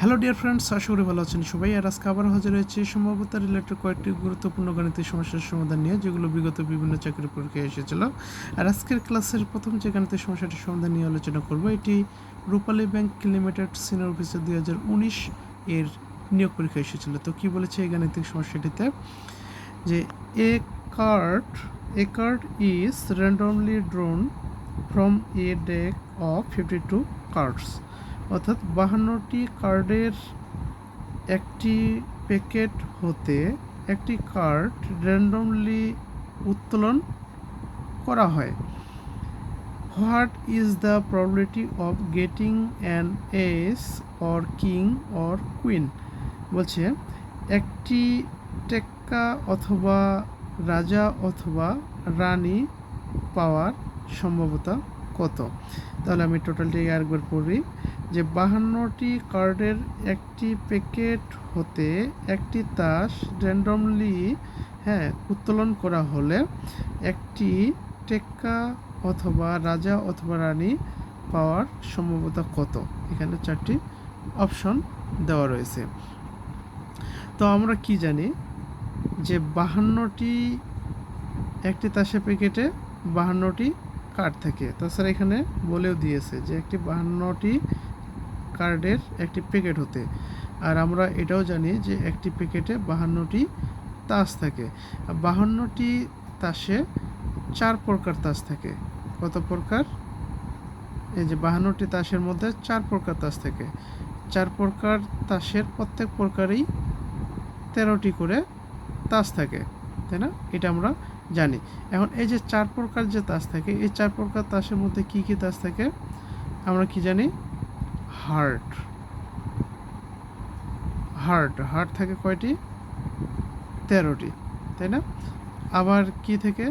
Hello dear friends আশা করি ভালো আছেন সবাই। আর আজকে আবার হাজির হয়েছে সম্ভবত রিলেটেড কয়েকটি গুরুত্বপূর্ণ গাণিতিক সমস্যার সমাধান নিয়ে, যেগুলো বিগত বিভিন্ন চাকরি পরীক্ষায় এসেছিল। আর আজকের ক্লাসের প্রথম যে গাণিতিক সমস্যাটির সমাধান নিয়ে আলোচনা করব, এটি Rupali bank limited senior officer দুই হাজার উনিশ এর নিয়োগ পরীক্ষা এসেছিল। তো কি বলেছে এই গাণিতিক সমস্যাটিতে? যে a card a card is randomly drawn from a deck of fifty two cards অর্থাৎ বাহান্নটি কার্ডের একটি প্যাকেট হতে একটি কার্ড র্যান্ডমলি উত্তোলন করা হয়। What is the probability of getting an ace or king or queen? বলছে, একটি টেক্কা অথবা রাজা অথবা রানী পাওয়ার সম্ভবতা কত? তাহলে আমি টোটালটি আরেকবার পড়ি। যে বাহান্নটি কার্ডের একটি প্যাকেট হতে একটি তাস র্যান্ডমলি হ্যাঁ উত্তোলন করা হলে একটি টেক্কা অথবা রাজা অথবা রানী পাওয়ার সম্ভাবতা কত? এখানে চারটি অপশন দেওয়া রয়েছে। তো আমরা কি জানি? যে বাহান্নটি একটি তাসের প্যাকেটে বাহান্নটি কার্ড থাকে। তাছাড়া এখানে বলেও দিয়েছে যে একটি বাহান্নটি কার্ডের একটি প্যাকেট হতে। আর আমরা এটাও জানি যে একটি প্যাকেটে বাহান্নটি তাস থাকে। বাহান্নটি তাসে চার প্রকার তাস থাকে। কত প্রকার? এই যে বাহান্নটি তাসের মধ্যে চার প্রকার তাস থাকে। চার প্রকার তাসের প্রত্যেক প্রকারেই তেরোটি করে তাস থাকে, তাই না? এটা আমরা জানি। এখন এই যে চার প্রকার যে তাস থাকে, এই চার প্রকার তাসের মধ্যে কি কি তাস থাকে, আমরা কি জানি? হার্ট। হার্ট হার্ট থাকে কয়টি? তেরোটি, তাই না? আবার কি থেকে?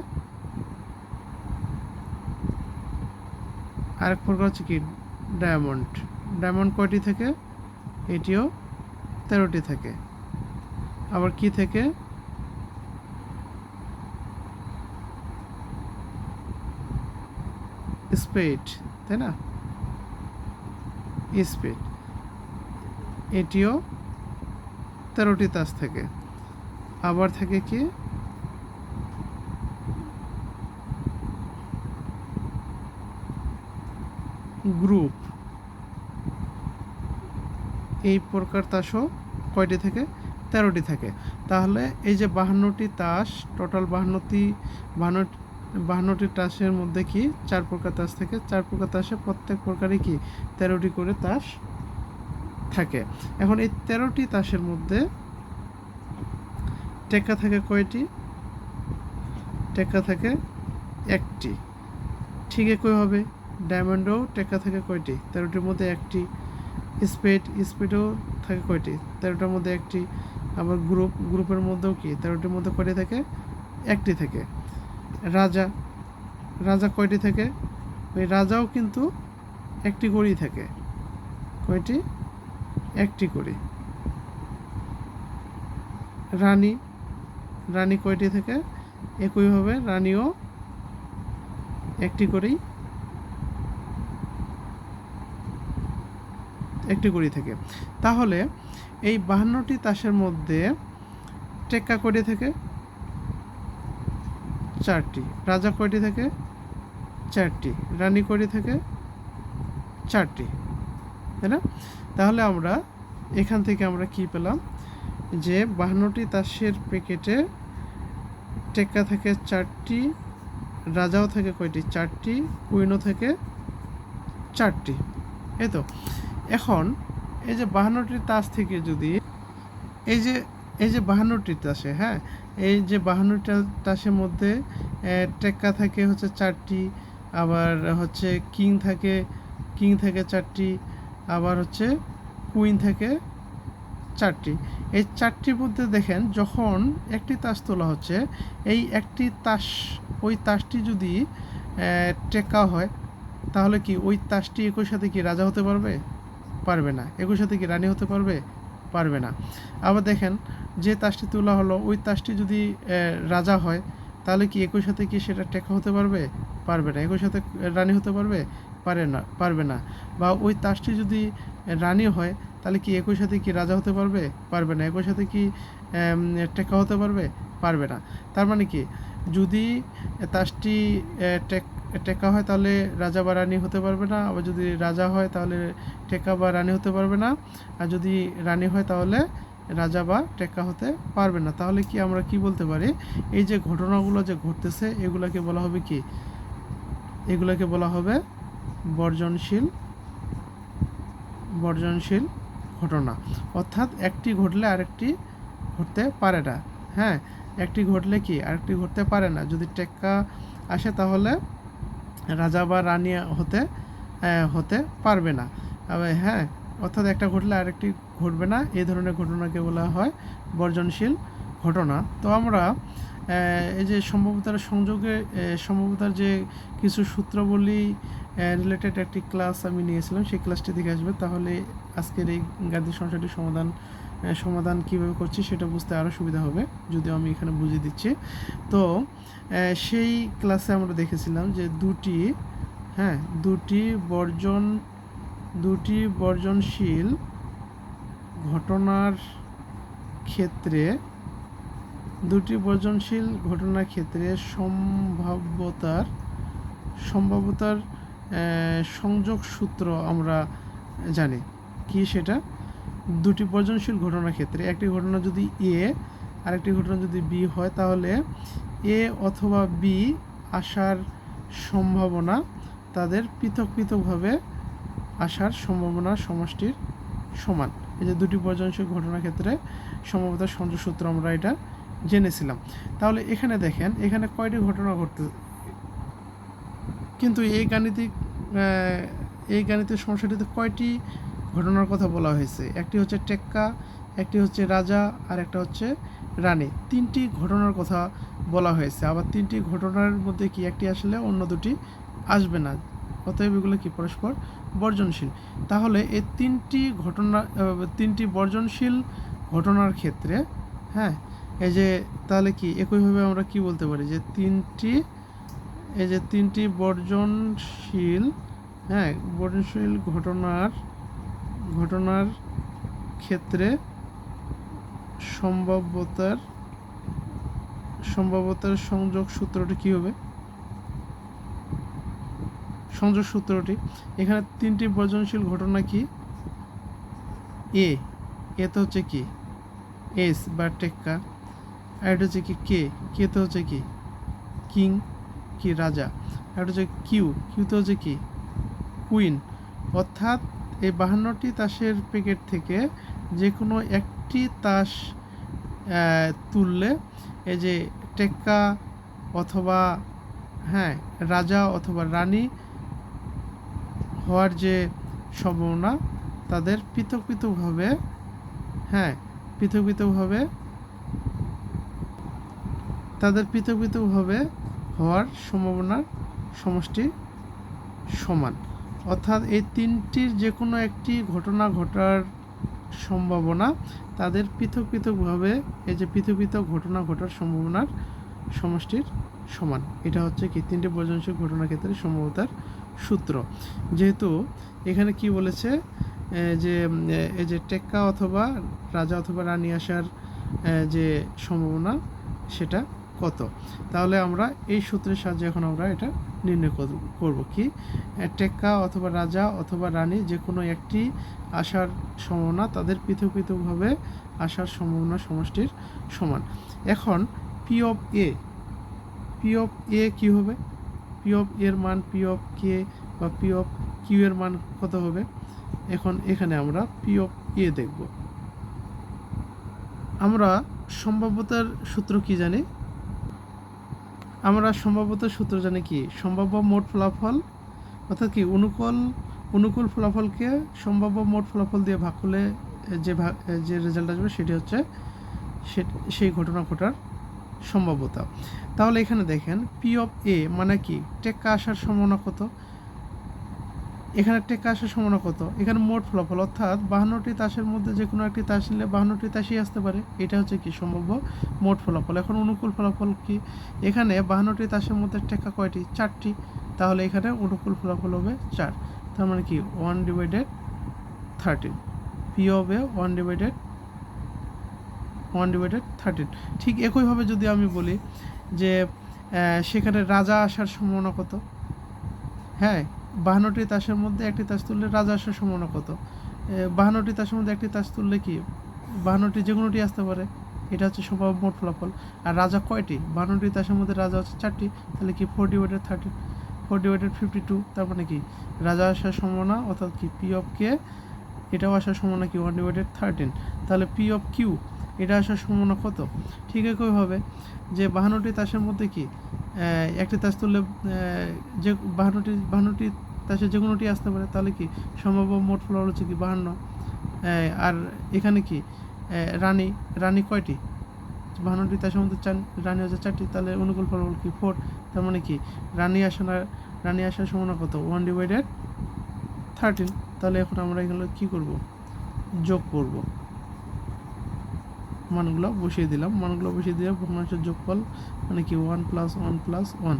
আরেক প্রকার হচ্ছে কি? ডায়মন্ড। ডায়মন্ড কয়টি থেকে? এটিও তেরোটি থাকে। আবার কি থেকে? স্পেড, তাই না? স্পেড। এটিও তেরোটি তাস থাকে। আবার থাকে কি? গ্রুপ। এই প্রকার তাসও কয়টি থেকে? তেরোটি থাকে। তাহলে এই যে বাহান্নটি তাস, টোটাল বাহান্নটি বাহান্ন বাহান্নটি তাসের মধ্যে কি? চার প্রকার তাস থাকে। চার প্রকার তাসে প্রত্যেক প্রকারই কি? তেরোটি করে তাস থাকে। এখন এই তেরোটি তাসের মধ্যে টেক্কা থাকে কয়টি? টেক্কা থাকে একটি। ঠিক একই হবে? ডায়মন্ডও টেক্কা থাকে কয়টি? তেরোটির মধ্যে একটি। স্পেড স্পেডও থাকে কয়টি? তেরোটার মধ্যে একটি। আবার গ্রুপ, গ্রুপের মধ্যেও কি? তেরোটির মধ্যে কয়টি থাকে? একটি থাকে। রাজা রাজা কয়টি থাকে? ওই রাজাও কিন্তু একটি করেই থাকে। কয়টি? একটি করে রানী রানী কয়টি থেকে? একইভাবে রানীও একটি করেই একটি করেই থাকে। তাহলে এই বাহান্নটি তাসের মধ্যে টেক্কা কয়টি থেকে? চারটি। রাজা কয়টি থাকে? চারটি। রানী কয়টি থাকে? চারটি। তাই না? তাহলে আমরা এখান থেকে আমরা কি পেলাম? যে বাহান্নটি তাসের প্যাকেটে টেক্কা থাকে চারটি, রাজাও থাকে কয়টি? চারটি, কুইনও থাকে চারটি। এই তো। এখন এই যে বাহান্নটি তাস থেকে যদি, এই যে এই যে বাহান্নটি তাসে হ্যাঁ? এই যে বাহান্নটা তাসের মধ্যে টেক্কা থাকে হচ্ছে চারটি, আবার হচ্ছে কিং থাকে কিং থাকে চারটি, আবার হচ্ছে কুইন থাকে চারটি। এই চারটির মধ্যে দেখেন, যখন একটি তাস তোলা হচ্ছে, এই একটি তাস, ওই তাসটি যদি টেক্কা হয়, তাহলে কি ওই তাসটি একই সাথে কি রাজা হতে পারবে? পারবে না। একই সাথে কি রানী হতে পারবে? পারবে না। আবার দেখেন, যে তাসটি তোলা হলো, ওই তাসটি যদি রাজা হয়, তাহলে কি একই সাথে কি সেটা টেকা হতে পারবে? পারবে না। একই সাথে রানী হতে পারবে? পারে না, পারবে না। বা ওই তাসটি যদি রানী হয়, তাহলে কি একই সাথে কি রাজা হতে পারবে? পারবে না। একই সাথে কি টেক্কা হতে পারবে? পারবে না। তার মানে কি? যদি তাসটি টেক- হয় তাহলে রাজা বা রানী হতে পারবে না। আবার যদি রাজা হয় তাহলে টেক্কা বা রানী হতে পারবে না। আর যদি রানী হয় তাহলে রাজা বা টেক্কা হতে পারবে না। তাহলে কি আমরা কি বলতে পারি? এই যে ঘটনাগুলো যে ঘটতেছে, এগুলাকে বলা হবে কি? এগুলাকে বলা হবে বর্জনশীল বর্জনশীল ঘটনা। অর্থাৎ একটি ঘটলে আরেকটি ঘটতে পারে না। হ্যাঁ একটি ঘটলে কি? আরেকটি ঘটতে পারে না। যদি টেক্কা আসে তাহলে রাজা বা রানী হতে হতে পারবে না। হ্যাঁ অর্থাৎ একটা ঘটলে আরেকটি ঘটবে না। এই ধরনের ঘটনাকে বলা হয় বর্জনশীল ঘটনা। তো আমরা এই যে সম্ভবতার সংযোগে সম্ভবতার যে কিছু সূত্রাবলী রিলেটেড একটি ক্লাস আমি নিয়েছিলাম। সেই ক্লাসটি দেখে আসবে। তাহলে আজকের এই গাণিতিক সমস্যাটির সমাধান সমাধান কীভাবে করছি সেটা বুঝতে আরও সুবিধা হবে, যদিও আমি এখানে বুঝিয়ে দিচ্ছি। তো সেই ক্লাসে আমরা দেখেছিলাম যে দুটি হ্যাঁ দুটি বর্জন, দুটি বর্জনশীল ঘটনার ক্ষেত্রে, দুটি বর্জনশীল ঘটনার ক্ষেত্রে সম্ভাব্যতার সম্ভাব্যতার সংযোগ সূত্র আমরা জানি। কি সেটা? দুটি বর্জনশীল ঘটনার ক্ষেত্রে, একটি ঘটনা যদি এ আরেকটি ঘটনা যদি বি হয়, তাহলে এ অথবা বি আসার সম্ভাবনা তাদের পৃথক পৃথকভাবে আসার সম্ভাবনা সমষ্টির সমান। এই যে দুটি বর্জনশীল ঘটনার ক্ষেত্রে সম্ভবতার সংযোগ সূত্র আমরা এটা জেনেছিলাম। তাহলে এখানে দেখেন, এখানে কয়টি ঘটনা ঘটতে, কিন্তু এই গাণিতিক এই গাণিতিক সমস্যাটিতে কয়টি ঘটনার কথা বলা হয়েছে। একটি হচ্ছে টেক্কা, একটি হচ্ছে রাজা, আর একটা হচ্ছে রানী। তিনটি ঘটনার কথা বলা হয়েছে। আবার তিনটি ঘটনার মধ্যে কি একটি আসলে অন্য দুটি আসবে না? অতএব এগুলো কি পরস্পর বর্জনশীল? তাহলে এই তিনটি ঘটনা তিনটি বর্জনশীল ঘটনার ক্ষেত্রে হ্যাঁ এই যে তাহলে কি একইভাবে আমরা কি বলতে পারি? যে তিনটি, এই যে তিনটি বর্জনশীল হ্যাঁ বর্জনশীল ঘটনার ঘটনার ক্ষেত্রে সম্ভাব্যতার সম্ভাব্যতার সংযোগ সূত্রটি কি হবে? সংযোগ সূত্রটি, এখানে তিনটি বর্জনশীল ঘটনা কি? এ এতে হচ্ছে কি? এস বা টেক্কা। আর এটা হচ্ছে কি? কে কেতে হচ্ছে কি? কিং, কি রাজা। আর এটা হচ্ছে কিউ কিউতে হচ্ছে কি? কুইন অর্থাৎ এই বাহান্নটি তাসের প্যাকেট থেকে যে কোনো একটি তাস তুললে এই যে টেক্কা অথবা হ্যাঁ রাজা অথবা রানী হওয়ার যে সম্ভাবনা, তাদের পৃথক পৃথকভাবে হ্যাঁ পৃথক পৃথকভাবে তাদের পৃথক পৃথকভাবে হওয়ার সম্ভাবনার সমষ্টি সমান। অর্থাৎ এই তিনটির যে কোনো একটি ঘটনা ঘটার সম্ভাবনা, তাদের পৃথক পৃথকভাবে এই যে পৃথক পৃথক ঘটনা ঘটার সম্ভাবনার সমষ্টির সমান। এটা হচ্ছে কি, তিনটি বর্জনশীল ঘটনার ক্ষেত্রে সম্ভাবতার সূত্র। যেহেতু এখানে কি বলেছে যে এই যে টেক্কা অথবা রাজা অথবা রানী আসার যে সম্ভাবনা, সেটা কত? তাহলে আমরা এই সূত্রের সাহায্যে এখন আমরা এটা নির্ণয় করব কি? টেক্কা অথবা রাজা অথবা রানী যে কোনো একটি আসার সম্ভাবনা তাদের পৃথক পৃথকভাবে আসার সম্ভাবনা সমষ্টির সমান। এখন P of A, P of A কী হবে? পি অফ এর মান পি অফ কে বা পি অফ কিউ এর মান কত হবে? এখন এখানে আমরা পি অফ এ দেখব। আমরা সম্ভাব্যতার সূত্র কি জানি? আমরা সম্ভাব্যত সূত্র জানি কি? সম্ভাব্য মোট ফলাফল, অর্থাৎ কি অনুকূল অনুকূল ফলাফলকে সম্ভাব্য মোট ফলাফল দিয়ে ভাগ করলে যে ভাগ যে রেজাল্ট আসবে সেটি হচ্ছে সেই ঘটনা ঘটার সম্ভাব্যতা। তাহলে এখানে দেখেন পি অফ এ মানে কি? টেক্কা আসার সম্ভাবনা কত? এখানে একটি আসার সম্ভাবনা কত? এখানে মোট ফলাফল, অর্থাৎ বাহান্নটি তাসের মধ্যে যে কোনো একটি তাস নিলে বাহান্নটি তাসই আসতে পারে। এটা হচ্ছে কি সম্ভাব্য মোট ফলাফল। এখন অনুকূল ফলাফল কি? এখানে বাহান্নটি তাসের মধ্যে টেক্কা কয়টি? চারটি। তাহলে এখানে অনুকূল ফলাফল হবে চার। তার মানে কি? One divided thirteen. P A one divided one divided thirteen. ঠিক একইভাবে যদি আমি বলি যে সেখানে রাজা আসার সম্ভাবনা কত? হ্যাঁ বাহান্নটি তাসের মধ্যে একটি তাস তুললে রাজা আসার সম্ভাবনা কত বাহান্নটি তাসের মধ্যে একটি তাস তুললে কি? বাহান্নটি যে কোনোটি আসতে পারে, এটা হচ্ছে সম্ভাব্য মোট ফলাফল। আর রাজা কয়টি? বাহান্নটি তাসের মধ্যে রাজা হচ্ছে চারটি, তাহলে কি four divided thirty four divided fifty two তার মানে কি? রাজা আসার সম্ভাবনা অর্থাৎ কি? পি অফ কে এটাও আসার সম্ভাবনা কি? ওয়ান ডিভাইডেড থার্টিন তাহলে পি অফ কিউ এটা আসার সম্ভাবনা কত? ঠিক একইভাবে যে বাহান্নটি তাসের মধ্যে কি? একটি তাস তুললে যে বাহান্নটি বাহান্নটি তাসের যে কোনোটি আসতে পারে, তাহলে কি সম্ভাব্য মোট ফলাফল হচ্ছে কি বাহান্ন? আর এখানে কি? রানী রানী কয়টি? বাহান্নটি তাসের মধ্যে চার, রানী হচ্ছে চারটি, তাহলে অনুকূল ফলাফল কি ফোর? তার মানে কি রানী আসার রানী আসার সম্ভাবনা কত? One divided thirteen. তাহলে এখন আমরা এগুলো কী করব? যোগ করব। মানগুলো বসিয়ে দিলাম। মানগুলো বসিয়ে দিয়ে ভগ্নাংশের যোগফল মানে কি? One plus one plus one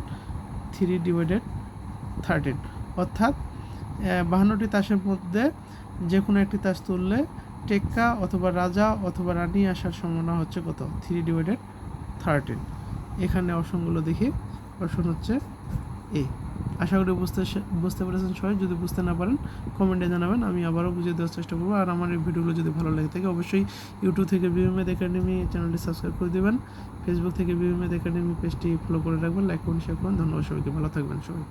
three divided thirteen অর্থাৎ বাহান্নটি তাসের মধ্যে যে কোনো একটি তাস তুললে টেক্কা অথবা রাজা অথবা রানী আসার সম্ভাবনা হচ্ছে কত? থ্রি ডিভাইডেড থার্টিন এখানে অপশনগুলো দেখি। অপশন হচ্ছে এ আশা করি বুঝতে বুঝতে পেরেছেন সবাই। যদি বুঝতে না পারেন কমেন্টে জানাবেন। আমি আবারও বুঝিয়ে দেওয়ার চেষ্টা করব। আর আমার এই ভিডিওগুলো যদি ভালো লাগে থাকে, অবশ্যই ইউটিউব থেকে বিএমএদ একাডেমি চ্যানেলটি সাবস্ক্রাইব করে দেবেন। ফেসবুক থেকে বিএমএদ একাডেমি পেজটি ফলো করে রাখবেন। লাইক করুন শেয়ার করুন। ধন্যবাদ সবাইকে। ভালো থাকবেন সবাই।